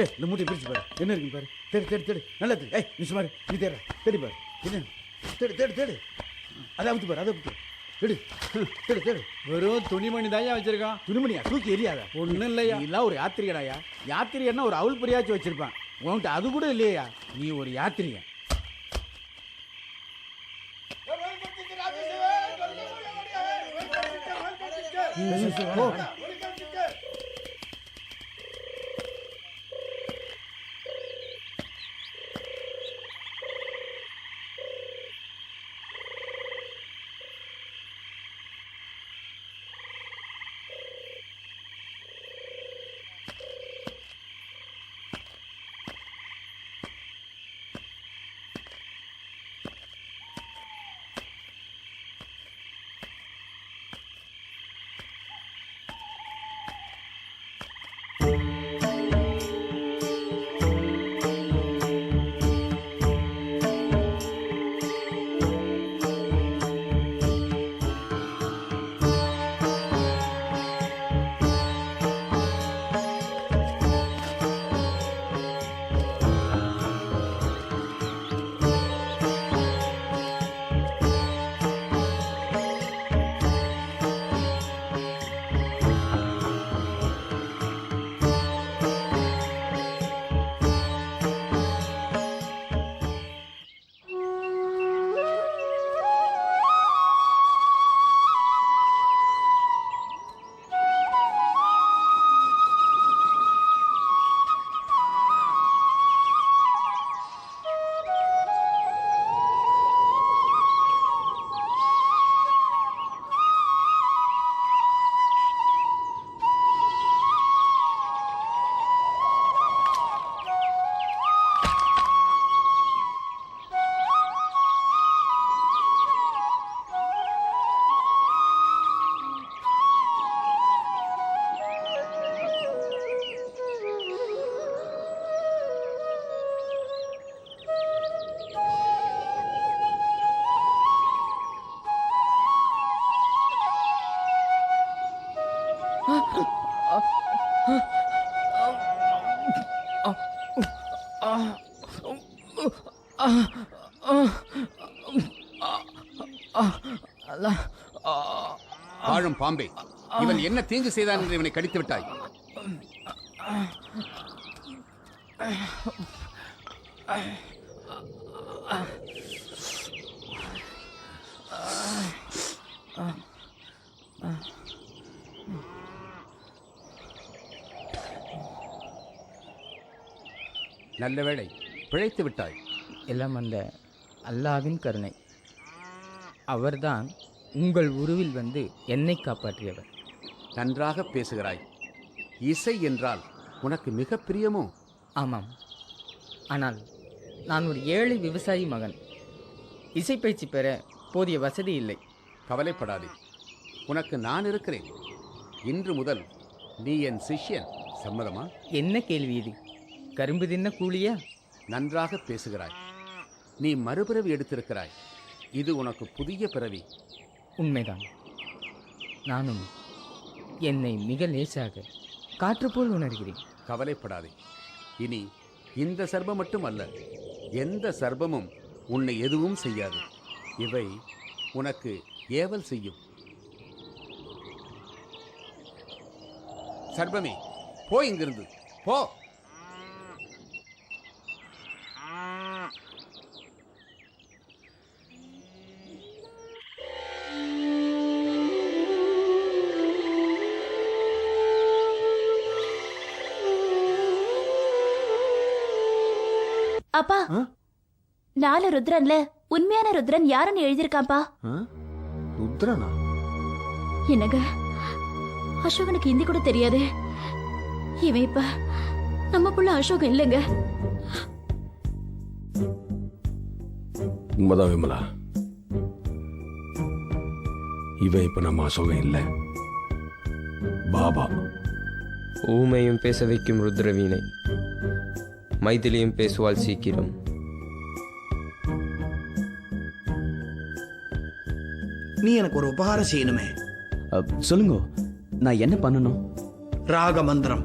ஏய் இந்த மூட்டை பிரிச்சு பாரு என்ன இருக்கு பாரு தேடு தேடு தேடு நல்லா தேடு ஏய் நீ சுமார் நீ தேடு தேடி பாரு என்ன தேடு தேடு தேடு அதை அமுத்து பாரு அதை அமுத்து தேடு தேடு தேடு வெறும் துணிமணி தான் வச்சிருக்கான் துணிமணியா தூக்கி எரியாத ஒண்ணும் இல்லையா எல்லாம் ஒரு யாத்திரிகடாயா யாத்திரிகன்னா ஒரு அவுள் பொரியாச்சும் வச்சிருப்பான் உன்கிட்ட அது கூட இல்லையா நீ ஒரு யாத்திரிகன் ஓ பாம்பே. இவன் என்ன தீங்கு செய்தான் என்று இவனை கடித்து விட்டாய். நல்ல வேளை பிழைத்து விட்டாய். எல்லாம் அந்த அல்லாவின் கருணை. அவர்தான் உங்கள் உருவில் வந்து என்னை காப்பாற்றியவர். நன்றாக பேசுகிறாய். இசை என்றால் உனக்கு மிக பிரியமோ? ஆமாம். ஆனால் நான் ஒரு ஏழை விவசாயி மகன். இசைப்பயிற்சி பெற போதிய வசதி இல்லை. கவலைப்படாதே. உனக்கு நான் இருக்கிறேன். இன்று முதல் நீ என் சிஷ்யன். சம்மதமா? என்ன கேள்வி இது? கரும்பு தின்ன கூலியா? நன்றாக பேசுகிறாய். நீ மறுபிறவி எடுத்திருக்கிறாய். இது உனக்கு புதிய பிறவி. உண்மைதான். நானும் என்னை மிக லேசாக காற்று போல் உணர்கிறேன். கவலைப்படாதே. இனி இந்த சர்பம் மட்டும் அல்ல எந்த சர்பமும் உன்னை எதுவும் செய்யாது. இவை உனக்கு ஏவல் செய்யும். சர்பமே போ இங்கிருந்து. போ. அப்பா. நாலு ருத்ரன்ல உண்மையான ருத்ரன் யாருன்னு எழுதியிருக்காப்பா ருத்ரனா? என்னங்க? அசோகனுக்கு ஹிந்தி கூட தெரியாது. இவன் இப்ப நம்ம புள்ள அசோகன் இல்லைங்க. உண்மைதான் விமலா. இவன் இப்ப நம்ம அசோகம் இல்லை. பாபா. ஊமையும் பேச வைக்கும் ருத்ரவீணை. மைதிலியும் பேசுவாள் சீக்கிரம். நீ எனக்கு ஒரு உபகாரம் செய்யணுமே. சொல்லுங்க. நான் என்ன பண்ணணும்? ராக மந்திரம்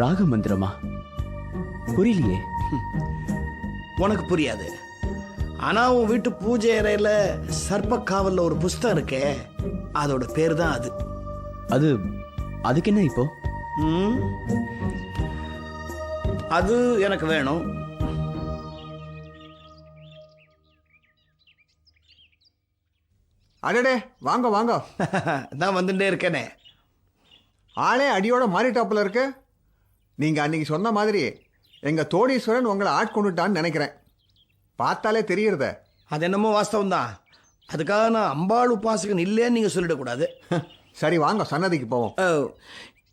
ராக மந்திரமா புரியலையே உனக்கு புரியாது. ஆனா உன் வீட்டு பூஜை அறையில சர்ப்பக்காவல்ல ஒரு புஸ்தகம் இருக்கே அதோட பேர் தான் அது. அது அதுக்கு என்ன இப்போ? அது எனக்கு வேணும். அடடே வாங்க வாங்க. நான் வந்துட்டே இருக்கேனே. ஆளே அடியோட மாறிட்டாப்புல இருக்கு. நீங்க அன்னைக்கு சொன்ன மாதிரி எங்க தோடீஸ்வரன் உங்களை ஆட்கொண்டுட்டான்னு நினைக்கிறேன். பார்த்தாலே தெரியறத. அது என்னமோ வாஸ்தவம் தான் அதுக்காக நான் அம்பாள் உபாசகன் இல்லைன்னு நீங்க சொல்லிடக்கூடாது. சரி வாங்க சன்னதிக்கு போவோம்.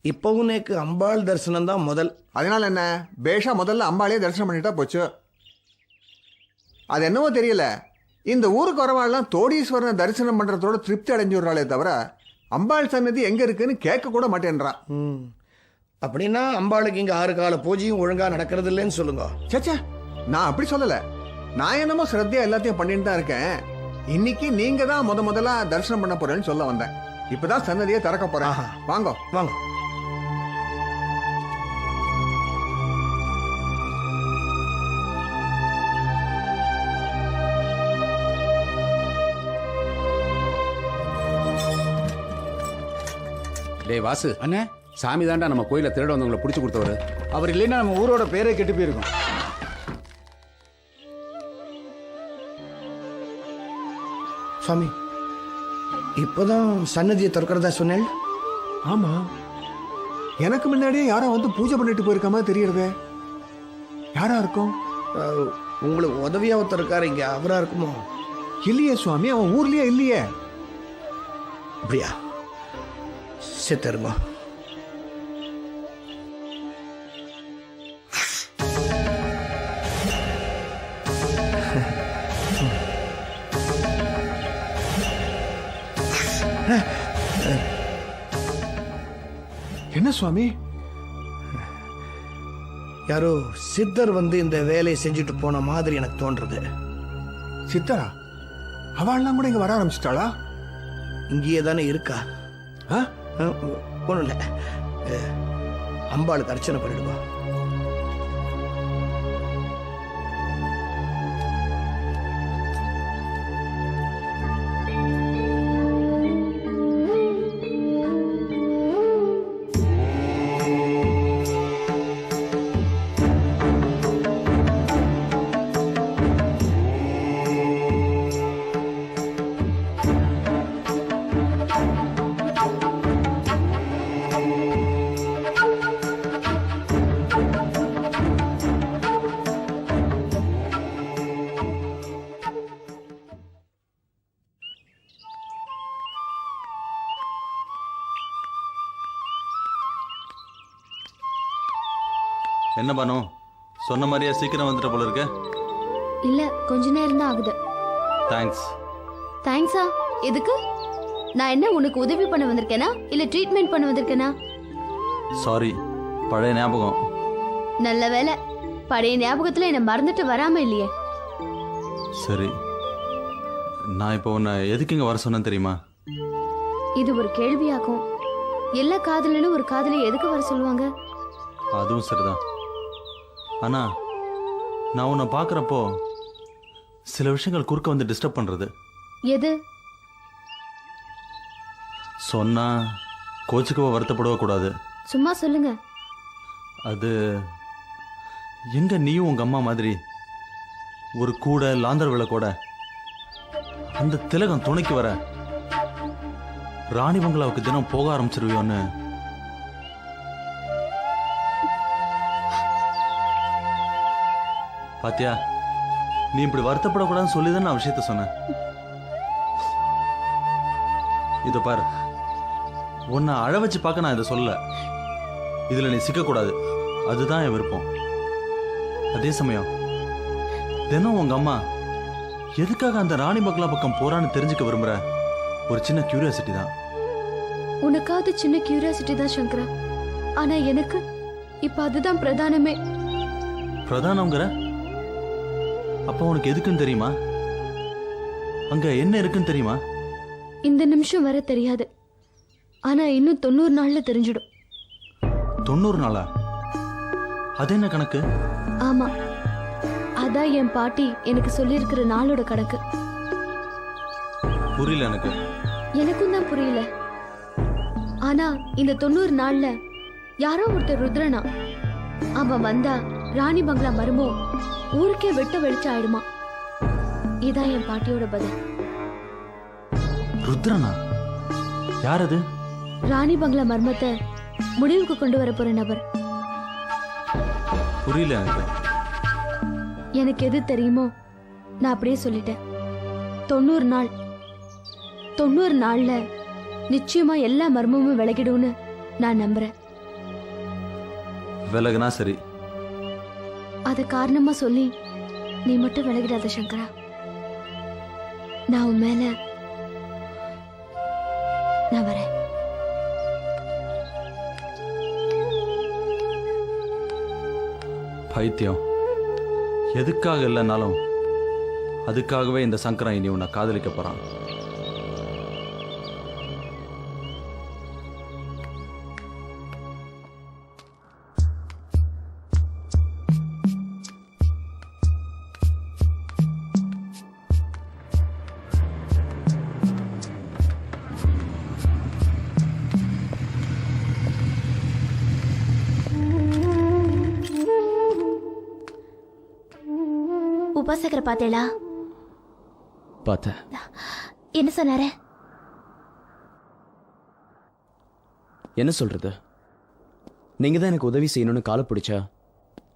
இப்பவும் எனக்கு அம்பாள் தரிசனம் தான் முதல். அதனால என்ன பேஷா முதல்ல அம்பாளையே தரிசனம் பண்ணிட்டா போச்சு. அது என்னவோ தெரியல. இந்த ஊருக்கு வரவாள்லாம் தோடீஸ்வரனை தரிசனம் பண்றதோட திருப்தி அடைஞ்சுடுறாளே தவிர அம்பாள் சன்னதி எங்க இருக்குன்னு கேட்க கூட மாட்டேன்றான். ம். அப்படின்னா அம்பாளுக்கு இங்க ஆறு கால பூஜையும் ஒழுங்கா நடக்கிறது இல்லைன்னு சொல்லுங்க சேச்சே நான் அப்படி சொல்லல. நான் என்னமோ சிரத்தையா எல்லாத்தையும் பண்ணிட்டு தான் இருக்கேன். இன்னைக்கு நீங்க தான் முத முதலா தரிசனம் பண்ண போறேன்னு சொல்ல வந்தேன். இப்பதான் சன்னதியை திறக்க போறேன். ஆஹா. வாங்க. வாங்க. டேய் வாசு. அண்ணே. சாமி தாண்டா நம்ம கோயில திருட வந்தவங்களை பிடிச்சி கொடுத்தவரு. அவர் இல்லைன்னா நம்ம ஊரோட பேரே கெட்டு போயிருக்கும். சுவாமி இப்போதான் சன்னதியை திறக்கிறதா சொன்னேன். ஆமா. எனக்கு முன்னாடியே யாரோ வந்து பூஜை பண்ணிட்டு போயிருக்க மாதிரி தெரியறதே. யாரா இருக்கும்? உங்களுக்கு உதவியா ஒருத்தர் இருக்காரு இங்க அவரா இருக்குமோ? இல்லையே சுவாமி அவன் ஊர்லயே இல்லையே. அப்படியா? சித்தருங்க என்ன சுவாமி? யாரோ சித்தர் வந்து இந்த வேலையை செஞ்சுட்டு போன மாதிரி எனக்கு தோன்றது. சித்தரா? அவள்லாம் கூட இங்க வர ஆரம்பிச்சிட்டாளா? இங்கேயே தானே இருக்கா? ஆ? ஒன்றும் இல்லை. அம்பாளுக்கு அர்ச்சனை பண்ணிடுவா என்ன பண்ணும் சொன்ன மாதிரியா சீக்கிரம் வந்துட்ட போல இருக்க? இல்ல கொஞ்ச நேரம் தான் ஆகுது. தேங்க்ஸ் தேங்க்ஸா எதுக்கு? நான் என்ன உனக்கு உதவி பண்ண வந்திருக்கேனா? இல்ல ட்ரீட்மெண்ட் பண்ண வந்திருக்கேனா? சாரி பழைய ஞாபகம். நல்ல வேலை பழைய ஞாபகத்துல என்ன மறந்துட்டு வராம இல்லையே. சரி. நான் இப்போ உன்னை எதுக்கு இங்கே வர சொன்னேன் தெரியுமா? இது ஒரு கேள்வியாகும். எல்லா காதலனும் ஒரு காதலை எதுக்கு வர சொல்லுவாங்க? அதுவும் சரிதான். ஆனால் நான் உன்னை பார்க்குறப்போ சில விஷயங்கள் குறுக்க வந்து டிஸ்டர்ப் பண்ணுறது எது? சொன்னால் கோச்சுக்கவோ வருத்தப்படவோ கூடாது. சும்மா சொல்லுங்க. அது எங்க நீயும் உங்க அம்மா மாதிரி ஒரு கூடை லாந்தர் விளக்கோட அந்த திலகம் துணைக்கு வர ராணி பங்களாவுக்கு தினம் போக ஆரம்பிச்சிருவியோன்னு பாத்தியா நீ இப்படி வருத்தப்படக்கூடாதுன்னு சொல்லி தான் நான் விஷயத்த சொன்னேன். இதை பாரு உன்னை அழ வச்சு பார்க்க நான் இதை சொல்லல. இதுல நீ சிக்கக்கூடாது. அதுதான் என் விருப்பம். அதே சமயம் தினம் உங்க அம்மா எதுக்காக அந்த ராணி பங்களா பக்கம் போறான்னு தெரிஞ்சுக்க விரும்புற ஒரு சின்ன கியூரியாசிட்டி தான். உனக்காவது சின்ன கியூரியாசிட்டி தான் சங்கரா. ஆனா எனக்கு இப்ப அதுதான் பிரதானமே. பிரதானங்கிற அப்போ உனக்கு எதுக்குன்னு தெரியுமா? அங்க என்ன இருக்குன்னு தெரியுமா? இந்த நிமிஷம் வர தெரியாது. ஆனா இன்னும் தொண்ணூறு நாள்ல தெரிஞ்சிடும். தொண்ணூறு நாளா? அது என்ன கணக்கு? ஆமா. அதான் என் பாட்டி எனக்கு சொல்லியிருக்கிற நாளோட கணக்கு. புரியல எனக்கு. எனக்கும் தான் புரியல. ஆனா இந்த தொண்ணூறு நாள்ல யாரோ ஒருத்தர் ருத்ரனா? அவன் வந்தா ராணி பங்களா மருமோ ஊருக்கே வெட்ட வெளிச்சம் ஆயிடுமா? இதான் என் பாட்டியோட பதில். ருத்ரனா? யார் அது ராணி பங்களா மர்மத்தை முடிவுக்கு கொண்டு வர போற நபர். புரியல எனக்கு. எனக்கு எது தெரியுமோ நான் அப்படியே சொல்லிட்டேன். தொண்ணூறு நாள். தொண்ணூறு நாள்ல நிச்சயமா எல்லா மர்மமும் விலகிடும்னு நான் நம்புறேன். விலகுனா சரி. அது காரணமா சொல்லி நீ மட்டும் விலகிடாத சங்கரா. நான் உன் மேல நான் வரேன். பைத்தியம். எதுக்காக இல்லைனாலும் அதுக்காகவே இந்த சங்கரன் இனி உன்னை காதலிக்க போறான். பார்த்தேளா? பார்த்தேன். என்ன சொன்னாரு? என்ன சொல்றது? நீங்க தான் எனக்கு உதவி செய்யணும்னு காலை பிடிச்சா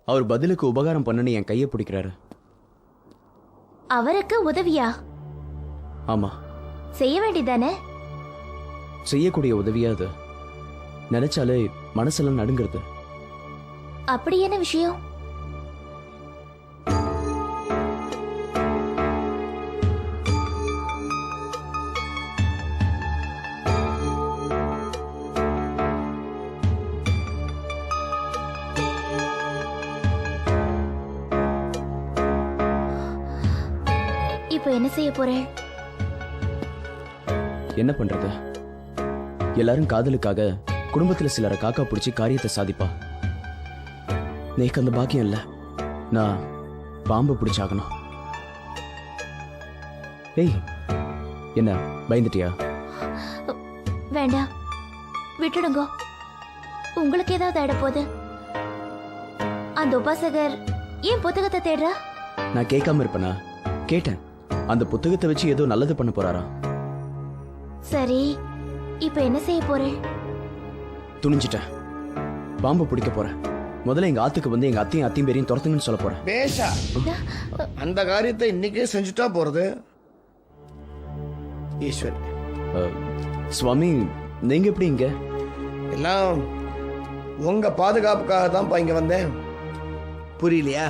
அவர் பதிலுக்கு உபகாரம் பண்ணனு என் கையை பிடிக்கிறாரு. அவருக்கு உதவியா? ஆமா. செய்ய வேண்டியதானே? செய்யக்கூடிய உதவியா அது? நினைச்சாலே மனசெல்லாம் நடுங்கிறது. அப்படி என்ன விஷயம்? இப்போ என்ன செய்ய போறேன் என்ன பண்றது? எல்லாரும் காதலுக்காக குடும்பத்துல சிலரை காக்கா பிடிச்சி காரியத்தை சாதிப்பா. நேக்கு அந்த பாக்கியம் இல்ல. நான் பாம்பு பிடிச்சாகணும். ஏய் என்ன பயந்துட்டியா? வேண்டாம். விட்டுடுங்க. உங்களுக்கு ஏதாவது ஆயிட போகுது? அந்த உபாசகர் ஏன் புத்தகத்தை தேடுறா? நான் கேட்காம இருப்பேனா? கேட்டேன். அந்த புத்தகத்தை வச்சு ஏதோ நல்லது பண்ண போறாரா? சரி இப்போ என்ன செய்ய போறேன்? துணிஞ்சிட்டேன். பாம்பு பிடிக்க போறேன் முதல்ல எங்க ஆத்துக்கு வந்து எங்க அத்தையும் அத்தையும் பேரையும் துரத்துங்கன்னு சொல்ல போறேன். பேஷா அந்த காரியத்தை இன்னைக்கே செஞ்சுட்டா போறது? ஈஸ்வர். அஹ், சுவாமி நீங்க எப்படி இங்க? எல்லாம் உங்க பாதுகாப்புக்காக தான்ப்பா இங்க வந்தேன். புரியலையா?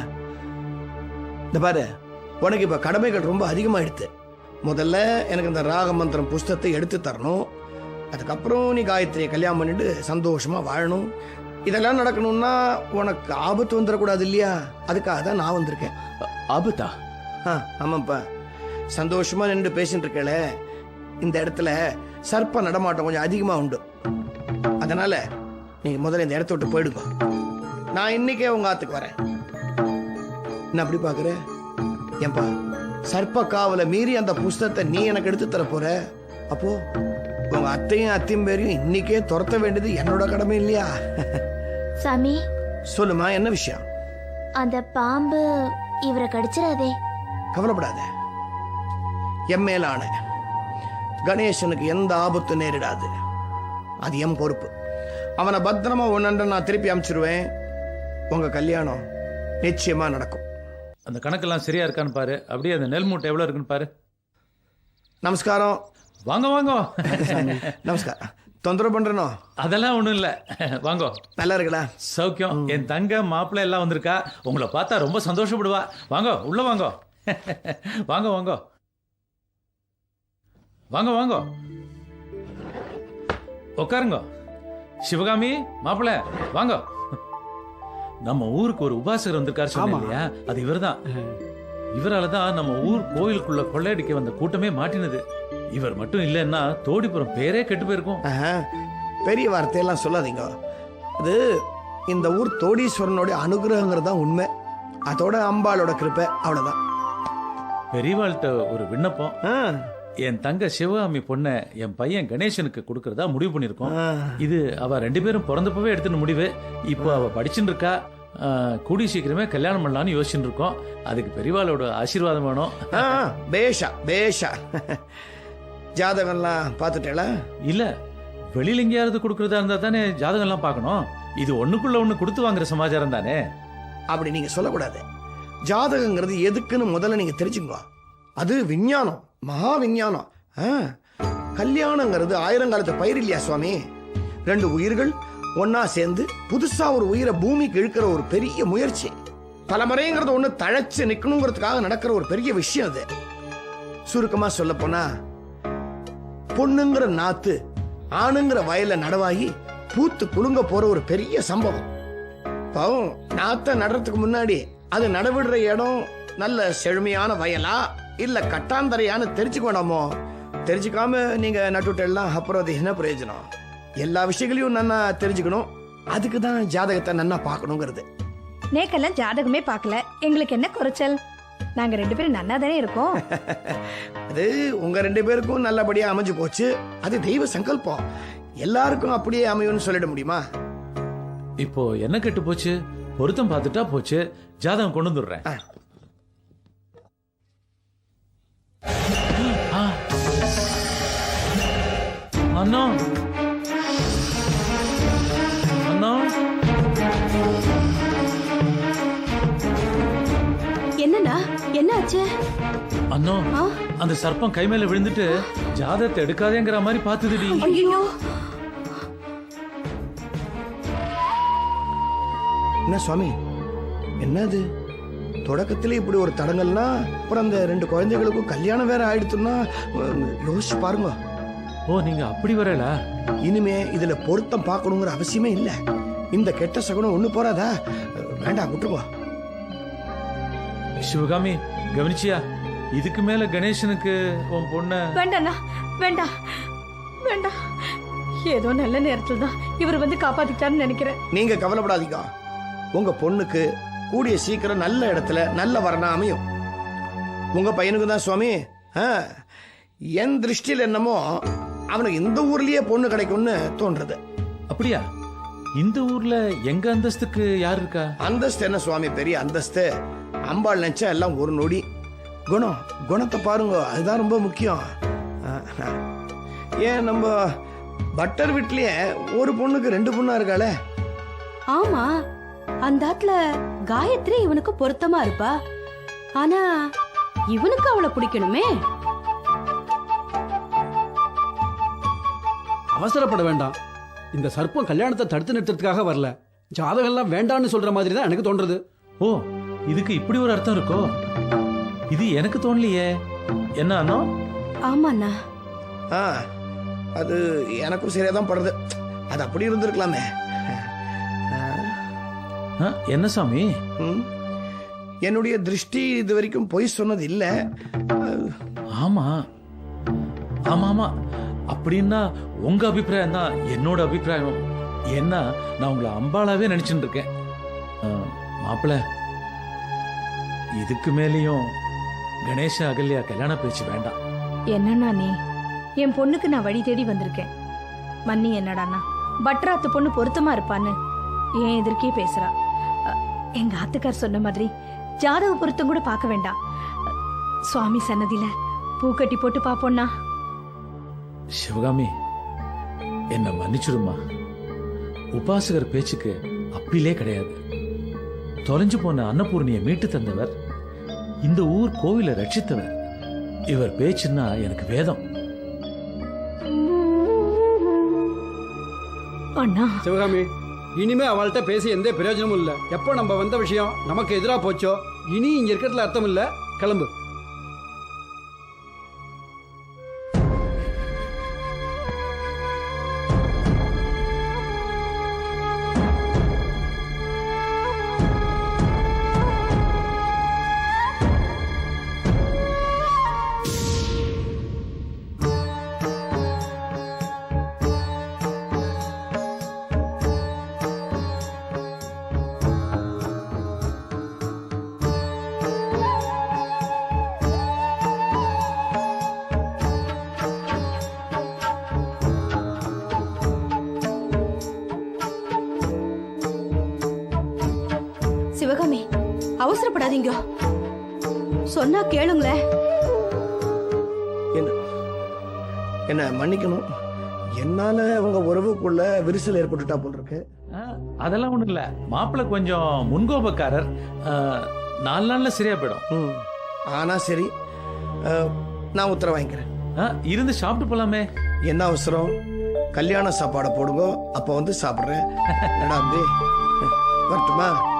இந்த பாரு உனக்கு இப்ப கடமைகள் ரொம்ப அதிகமாயிடுது முதல்ல எனக்கு இந்த ராக மந்திரம் புஸ்தகத்தை எடுத்து தரணும். அதுக்கப்புறம் நீ காயத்ரியை கல்யாணம் பண்ணிட்டு சந்தோஷமா வாழணும். இதெல்லாம் நடக்கணும்னா உனக்கு ஆபத்து வந்துடக்கூடாது இல்லையா? அதுக்காக தான் நான் வந்திருக்கேன். ஆபத்தா? ஆ ஆமாப்பா. சந்தோஷமா நின்று பேசிட்டு இருக்கல இந்த இடத்துல சர்ப்ப நடமாட்டம் கொஞ்சம் அதிகமா உண்டு. அதனால நீங்க முதல்ல இந்த இடத்த விட்டு போயிடுங்க நான் இன்னைக்கே உங்க ஆத்துக்கு வரேன். என்ன அப்படி பாக்குற? ஏன்பா சர்ப்ப காவலை மீறி அந்த புஸ்தகத்தை நீ எனக்கு எடுத்து தர போற? அப்போ உங்க அத்தையும் அத்தையும் பேரையும் இன்னைக்கே துரத்த வேண்டியது என்னோட கடமை இல்லையா? சாமி. சொல்லுமா என்ன விஷயம்? அந்த பாம்பு இவரை கடிச்சிடாதே கவலைப்படாத. என் மேலான கணேசனுக்கு எந்த ஆபத்து நேரிடாது. அது என் பொறுப்பு. அவனை பத்திரமா ஒன்னண்ட நான் திருப்பி அனுப்பிச்சிருவேன் உங்க கல்யாணம் நிச்சயமா நடக்கும். அந்த கணக்கெல்லாம் சரியா இருக்கான்னு பாரு. அப்படியே அந்த நெல் மூட்டை எவ்வளவு இருக்குன்னு பாரு. நமஸ்காரம். வாங்க வாங்க. நமஸ்காரம். தொந்தரவு பண்றனோ? அதெல்லாம் ஒண்ணும் இல்ல. வாங்க. நல்லா இருக்கலா சௌக்கியம். என் தங்க மாப்பிள்ளை எல்லாம் வந்திருக்கா. உங்களை பார்த்தா ரொம்ப சந்தோஷப்படுவா. வாங்க உள்ள வாங்க. வாங்க வாங்க. வாங்க வாங்க. உட்காருங்க. சிவகாமி மாப்பிள்ளை வாங்க. நம்ம ஊருக்கு ஒரு உபாசகர் வந்திருக்காரு இல்லையா? அது இவர்தான். இவரால தான் நம்ம ஊர் கோயிலுக்குள்ள கொள்ளையடிக்க வந்த கூட்டமே மாட்டினது. இவர் மட்டும் இல்லைன்னா தோடிப்புறம் பேரே கெட்டு போயிருக்கும். பெரிய வார்த்தையெல்லாம் சொல்லாதீங்க. அது இந்த ஊர் தோடீஸ்வரனுடைய அனுகிரகங்கிறது தான் உண்மை. அதோட அம்பாளோட கிருப்பை அவ்வளவுதான். பெரியவாள்கிட்ட ஒரு விண்ணப்பம். ஆ, என் தங்க சிவகாமி பொண்ணை என் பையன் கணேசனுக்கு கொடுக்கறதா முடிவு பண்ணியிருக்கோம். இது அவ ரெண்டு பேரும் பிறந்தப்பவே எடுத்துன முடிவு. இப்போ அவ படிச்சுட்டு இருக்கா ஆ, கூடிய சீக்கிரமே கல்யாணம் பண்ணலாம்னு யோசிச்சுட்டு இருக்கோம் அதுக்கு பெரியவாளோட ஆசீர்வாதம் வேணும். பேஷா பேஷா. ஜாதகம்லாம் பார்த்துட்டேளா? இல்ல வெளியில எங்கேயாவது கொடுக்கறதா இருந்தா தானே ஜாதகம் எல்லாம் பார்க்கணும். இது ஒண்ணுக்குள்ள ஒண்ணு கொடுத்து வாங்குற சமாச்சாரம் தானே? அப்படி நீங்க சொல்லக்கூடாது. ஜாதகங்கிறது எதுக்குன்னு முதல்ல நீங்க தெரிஞ்சுக்கோ அது விஞ்ஞானம். மகா விஞ்ஞானம் ஆ, கல்யாணங்கிறது ஆயிரங்காலத்து பயிர் இல்லையா சுவாமி? ரெண்டு உயிர்கள் ஒன்னா சேர்ந்து புதுசா ஒரு உயிரை பூமிக்கு இழுக்கிற ஒரு பெரிய முயற்சி. தலைமுறைங்கிறது ஒண்ணு தழைச்சு நிக்கணுங்கிறதுக்காக நடக்கிற ஒரு பெரிய விஷயம் அது. சுருக்கமா சொல்ல போனா பொண்ணுங்கிற நாத்து ஆணுங்கிற வயல நடவாகி பூத்து குலுங்க போற ஒரு பெரிய சம்பவம். பாவம் நாத்த நடுறதுக்கு முன்னாடி அது நடவிடுற இடம் நல்ல செழுமையான வயலா? இல்ல கட்டாந்தரையான்னு தெரிஞ்சுக்க வேண்டாமோ தெரிஞ்சுக்காம நீங்க நட்டுவிட்டெல்லாம் அப்புறம் அது என்ன பிரயோஜனம்? எல்லா விஷயங்களையும் நன்னா தெரிஞ்சுக்கணும். அதுக்கு தான் ஜாதகத்தை நன்னா பார்க்கணுங்கிறது. நேக்கெல்லாம் ஜாதகமே பார்க்கல. எங்களுக்கு என்ன குறைச்சல்? நாங்க ரெண்டு பேரும் நன்னா தானே இருக்கோம். அது உங்க ரெண்டு பேருக்கும் நல்லபடியா அமைஞ்சு போச்சு. அது தெய்வ சங்கல்பம். எல்லாருக்கும் அப்படியே அமையும்னு சொல்லிட முடியுமா? இப்போ என்ன கெட்டு போச்சு? பொருத்தம் பார்த்துட்டா போச்சு. ஜாதகம் கொண்டு வந்துடுறேன். அண்ணா. அண்ணா. என்னண்ணா? என்ன ஆச்சு அண்ணா ஆ? அந்த சர்ப்பம் கை மேல விழுந்துட்டு ஜாதகத்தை எடுக்காதேங்கிற மாதிரி பார்த்துதுடி. ஐயோ என்ன சுவாமி? என்னது? தொடக்கத்துல இப்படி ஒரு தடங்கல்னா அப்புறம் அந்த ரெண்டு குழந்தைகளுக்கும் கல்யாணம் வேற ஆயிடுத்துன்னா யோசிச்சு பாருங்க. ஓ நீங்க அப்படி வரல. இனிமே இதுல பொருத்தம் பார்க்கணுங்கிற அவசியமே இல்ல. இந்த கெட்ட சகுனம் ஒண்ணு போறாதா? வேண்டாம் விட்டுருவா. சிவகாமி கவனிச்சியா? இதுக்கு மேல கணேசனுக்கு உன் பொண்ண வேண்டாண்ணா வேண்டாம் வேண்டாம் ஏதோ நல்ல நேரத்துல தான் இவர் வந்து காப்பாத்திட்டாருன்னு நினைக்கிறேன். நீங்க கவலைப்படாதீங்க. உங்க பொண்ணுக்கு கூடிய சீக்கிரம் நல்ல இடத்துல நல்ல வரனா அமையும். உங்க பையனுக்கு தான் சுவாமி. ஆ, என் திருஷ்டியில் என்னமோ அவனுக்கு இந்த ஊர்லயே பொண்ணு கிடைக்கும்னு தோன்றது. அப்படியா? இந்த ஊர்ல எங்க அந்தஸ்துக்கு யார் இருக்கா? அந்தஸ்து என்ன சுவாமி? பெரிய அந்தஸ்து. அம்பாள் நினைச்சா எல்லாம் ஒரு நொடி. குணம் குணத்தை பாருங்க அதுதான் ரொம்ப முக்கியம். ஏன் நம்ம பட்டர் வீட்லயே ஒரு பொண்ணுக்கு ரெண்டு பொண்ணா இருக்காளே? ஆமா அந்த ஆத்துல காயத்ரி இவனுக்கு பொருத்தமா இருப்பா. ஆனா இவனுக்கு அவளை பிடிக்கணுமே. அவசரப்பட வேண்டாம். இந்த சர்ப்பம் கல்யாணத்தை தடுத்து நிறுத்துறதுக்காக வரல. ஜாதகம் எல்லாம் வேண்டான்னு சொல்ற மாதிரி தான் எனக்கு தோன்றது. ஓ இதுக்கு இப்படி ஒரு அர்த்தம் இருக்கோ? இது எனக்கு தோணலையே. என்ன அண்ணா? ஆமாண்ணா. ஆ அது எனக்கும் சரியா தான் படுது. அது அப்படி இருந்திருக்கலாமே. ஆ, என்ன சாமி? ம். என்னுடைய திருஷ்டி இது வரைக்கும் பொய் சொன்னது இல்ல. ஆமா. ஆமா ஆமா அப்படின்னா உங்க அபிப்பிராயம் தான் என்னோட அபிப்பிராயம். ஏன்னா நான் உங்களை அம்பாளாவே நினைச்சுட்டு இருக்கேன். மாப்பிள்ள இதுக்கு மேலேயும் கணேஷ அகல்யா கல்யாண பேச்சு வேண்டாம். என்னண்ணா நீ? என் பொண்ணுக்கு நான் வழி தேடி வந்திருக்கேன். மன்னி என்னடாண்ணா பட்ராத்து பொண்ணு பொருத்தமா இருப்பான்னு ஏன் எதிர்க்கே பேசுறா. எங்க ஆத்துக்கார் சொன்ன மாதிரி ஜாதக பொருத்தம் கூட பார்க்க வேண்டாம். சுவாமி சன்னதியில பூக்கட்டி போட்டு பாப்போம்னா சிவகாமி என்ன மன்னிச்சுடுமா உபாசகர் பேச்சுக்கு அப்பிலே கிடையாது. தொலைஞ்சு போன அன்னபூர்ணியை மீட்டு தந்தவர் இந்த ஊர் கோவிலை ரட்சித்தவர். இவர் பேச்சுன்னா எனக்கு வேதம். அண்ணா. சிவகாமி இனிமே அவள்கிட்ட பேசி எந்த பிரயோஜனமும் இல்லை. எப்போ நம்ம வந்த விஷயம் நமக்கு எதிராக போச்சோ இனி இங்க இருக்கிறதுல அர்த்தம் இல்லை. கிளம்பு. சிவகாமி அவசரப்படாதீங்க. சொன்னா கேளுங்களேன் என்ன? என்ன மன்னிக்கணும்? என்னால உங்க உறவுக்குள்ள விரிசல் ஏற்பட்டுட்டா போல் இருக்கு அதெல்லாம் ஒண்ணும் இல்ல. மாப்பிள்ளை கொஞ்சம் முன்கோபக்காரர். நாலு நாள்ல சரியா போயிடும். ஆனா சரி. நான் உத்தரவு வாங்கிக்கிறேன். ஆ, இருந்து சாப்பிட்டு போலாமே. என்ன அவசரம்? கல்யாண சாப்பாடை போடுங்க. அப்போ வந்து சாப்பிட்றேன். என்னடா அம்பி வரட்டுமா?